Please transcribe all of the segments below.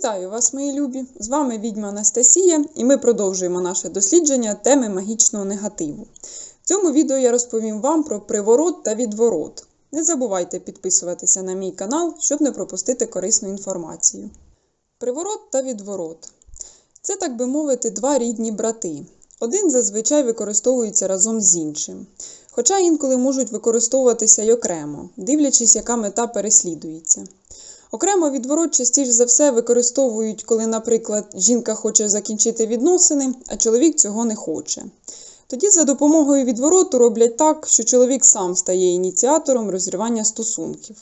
Вітаю вас, мої любі! З вами відьма Анастасія, і ми продовжуємо наше дослідження теми магічного негативу. В цьому відео я розповім вам про приворот та відворот. Не забувайте підписуватися на мій канал, щоб не пропустити корисну інформацію. Приворот та відворот це, так би мовити, два рідні брати. Один зазвичай використовується разом з іншим, хоча інколи можуть використовуватися й окремо, дивлячись, яка мета переслідується. Окремо відворот частіше за все використовують, коли, наприклад, жінка хоче закінчити відносини, а чоловік цього не хоче. Тоді за допомогою відвороту роблять так, що чоловік сам стає ініціатором розірвання стосунків.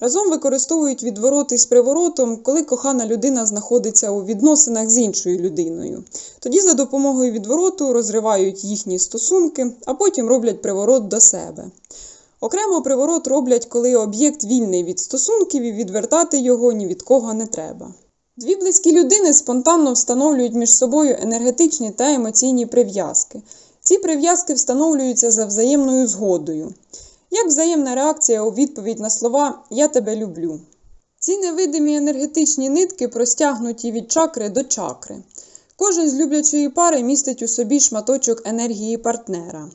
Разом використовують відворот із приворотом, коли кохана людина знаходиться у відносинах з іншою людиною. Тоді за допомогою відвороту розривають їхні стосунки, а потім роблять приворот до себе. Окремо приворот роблять, коли об'єкт вільний від стосунків і відвертати його ні від кого не треба. Дві близькі людини спонтанно встановлюють між собою енергетичні та емоційні прив'язки. Ці прив'язки встановлюються за взаємною згодою. Як взаємна реакція у відповідь на слова Я тебе люблю. Ці невидимі енергетичні нитки простягнуті від чакри до чакри. Кожен з люблячої пари містить у собі шматочок енергії партнера.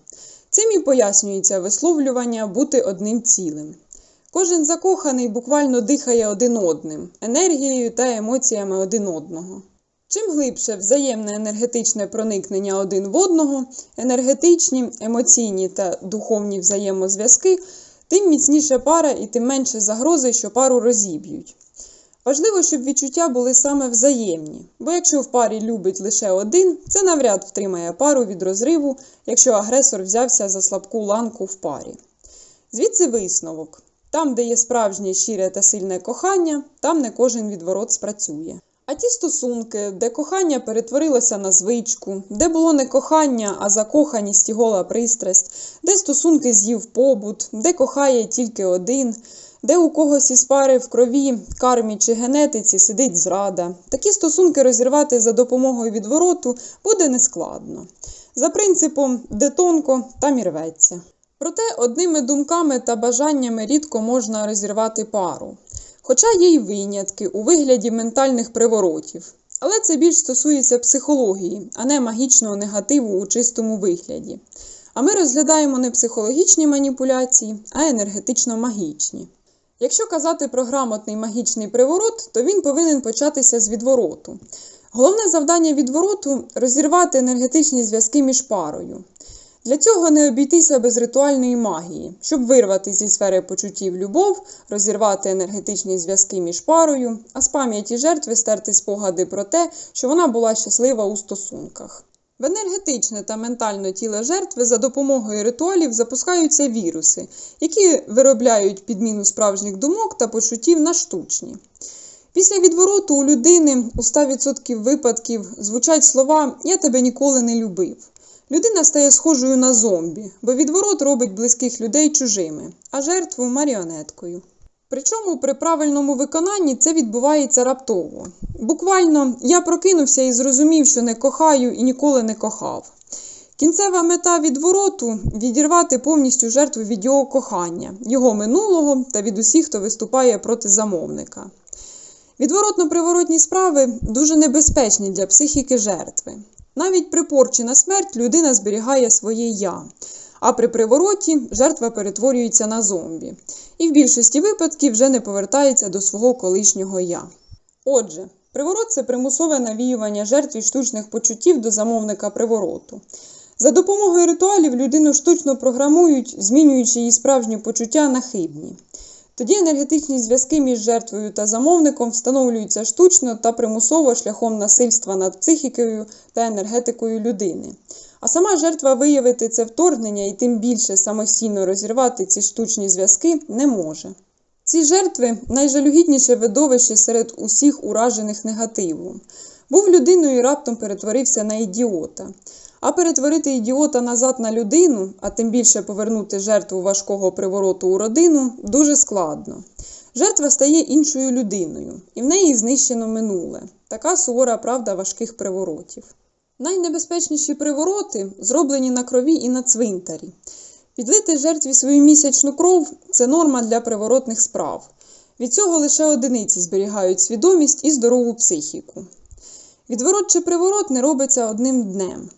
Цим і пояснюється висловлювання бути одним цілим. Кожен закоханий буквально дихає один одним, енергією та емоціями один одного. Чим глибше взаємне енергетичне проникнення один в одного, енергетичні, емоційні та духовні взаємозв'язки, тим міцніша пара і тим менше загрози, що пару розіб'ють. Важливо, щоб відчуття були саме взаємні, бо якщо в парі любить лише один, це навряд втримає пару від розриву, якщо агресор взявся за слабку ланку в парі. Звідси висновок: там, де є справжнє щире та сильне кохання, там не кожен відворот спрацює. А ті стосунки, де кохання перетворилося на звичку, де було не кохання, а закоханість і гола пристрасть, де стосунки з'їв побут, де кохає тільки один, де у когось із пари в крові, кармі чи генетиці сидить зрада. Такі стосунки розірвати за допомогою відвороту буде нескладно. За принципом де тонко, там і рветься. Проте одними думками та бажаннями рідко можна розірвати пару. Хоча є й винятки у вигляді ментальних приворотів. Але це більш стосується психології, а не магічного негативу у чистому вигляді. А ми розглядаємо не психологічні маніпуляції, а енергетично-магічні. Якщо казати про грамотний магічний приворот, то він повинен початися з відвороту. Головне завдання відвороту розірвати енергетичні зв'язки між парою. Для цього не обійтися без ритуальної магії, щоб вирвати зі сфери почуттів любов, розірвати енергетичні зв'язки між парою, а з пам'яті жертви стерти спогади про те, що вона була щаслива у стосунках. В енергетичне та ментальне тіло жертви за допомогою ритуалів запускаються віруси, які виробляють підміну справжніх думок та почуттів на штучні. Після відвороту у людини у 100% випадків звучать слова Я тебе ніколи не любив. Людина стає схожою на зомбі, бо відворот робить близьких людей чужими, а жертву маріонеткою. Причому при правильному виконанні це відбувається раптово. Буквально я прокинувся і зрозумів, що не кохаю і ніколи не кохав. Кінцева мета відвороту відірвати повністю жертву від його кохання, його минулого та від усіх, хто виступає проти замовника. Відворотно-приворотні справи дуже небезпечні для психіки жертви. Навіть при порчі на смерть людина зберігає своє я, а при привороті жертва перетворюється на зомбі і в більшості випадків вже не повертається до свого колишнього я. Отже, приворот це примусове навіювання жертві штучних почуттів до замовника привороту. За допомогою ритуалів людину штучно програмують, змінюючи її справжні почуття на хибні. Тоді енергетичні зв'язки між жертвою та замовником встановлюються штучно та примусово шляхом насильства над психікою та енергетикою людини. А сама жертва виявити це вторгнення і тим більше самостійно розірвати ці штучні зв'язки не може. Ці жертви найжалюгідніше видовище серед усіх уражених негативом. Був людиною і раптом перетворився на ідіота. А перетворити ідіота назад на людину, а тим більше повернути жертву важкого привороту у родину, дуже складно. Жертва стає іншою людиною, і в неї знищено минуле. Така сувора правда важких приворотів. Найнебезпечніші привороти зроблені на крові і на цвинтарі. Підлити жертві свою місячну кров це норма для приворотних справ. Від цього лише одиниці зберігають свідомість і здорову психіку. Відворот чи приворот не робиться одним днем.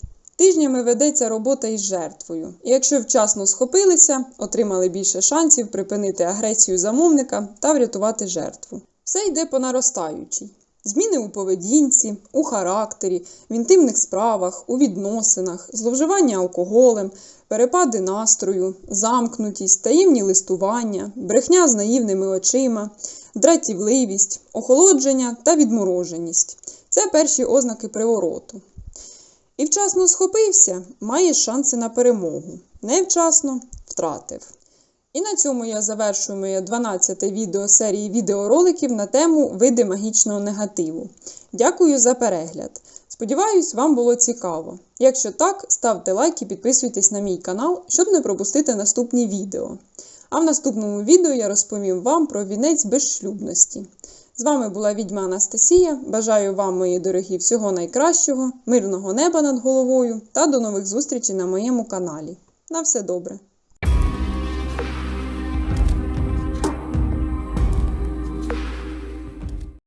Тижнями ведеться робота із жертвою, і якщо вчасно схопилися, отримали більше шансів припинити агресію замовника та врятувати жертву. Все йде по наростаючій. Зміни у поведінці, у характері, в інтимних справах, у відносинах, зловживання алкоголем, перепади настрою, замкнутість, таємні листування, брехня з наївними очима, дратівливість, охолодження та відмороженість це перші ознаки привороту. І вчасно схопився, має шанси на перемогу. Невчасно втратив. І на цьому я завершую моє 12 відео серії відеороликів на тему види магічного негативу. Дякую за перегляд. Сподіваюсь, вам було цікаво. Якщо так, ставте лайк і підписуйтесь на мій канал, щоб не пропустити наступні відео. А в наступному відео я розповім вам про вінець безшлюбності. З вами була відьма Анастасія. Бажаю вам, мої дорогі, всього найкращого, мирного неба над головою та до нових зустрічей на моєму каналі. На все добре!